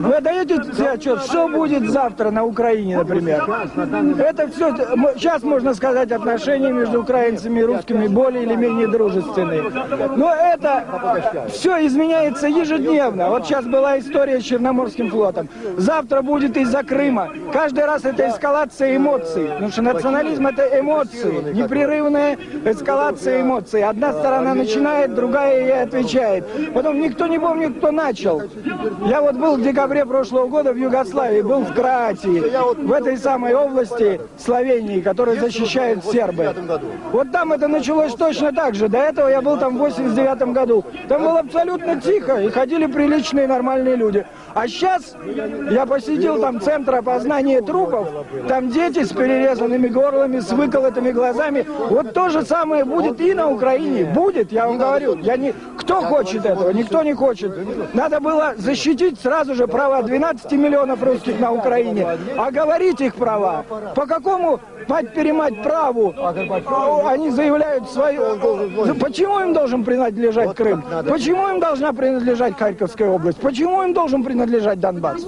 Вы даете себе отчет, что будет завтра на Украине, например? Это все, сейчас можно сказать, отношения между украинцами и русскими более или менее дружественные. Но это все изменяется ежедневно. Вот сейчас была история с Черноморским флотом. Завтра будет из-за Крыма. Каждый раз это эскалация эмоций. Потому что национализм это эмоции. Непрерывная эскалация эмоций. Одна сторона начинает, другая ей отвечает. Потом никто не помнит, кто начал. Я вот был в декабре прошлого года в Югославии, был в Кроатии, в этой самой области Словении, которую защищают сербы. Вот там это началось точно так же. До этого я был там в 89 году. Там было абсолютно тихо, и ходили приличные нормальные люди. А сейчас я посетил там центр опознания трупов, там дети с перерезанными горлами, с выколотыми глазами. Вот то же самое будет и на Украине. Будет, я вам говорю. Я не... Кто хочет этого? Никто не хочет. Надо было защитить сразу же права 12 миллионов русских на Украине, а говорить их права. По какому мать-перемать праву они заявляют свою... Почему им должен принадлежать Крым? Почему им должна принадлежать Харьковская область? Почему им должен принадлежать Донбасс?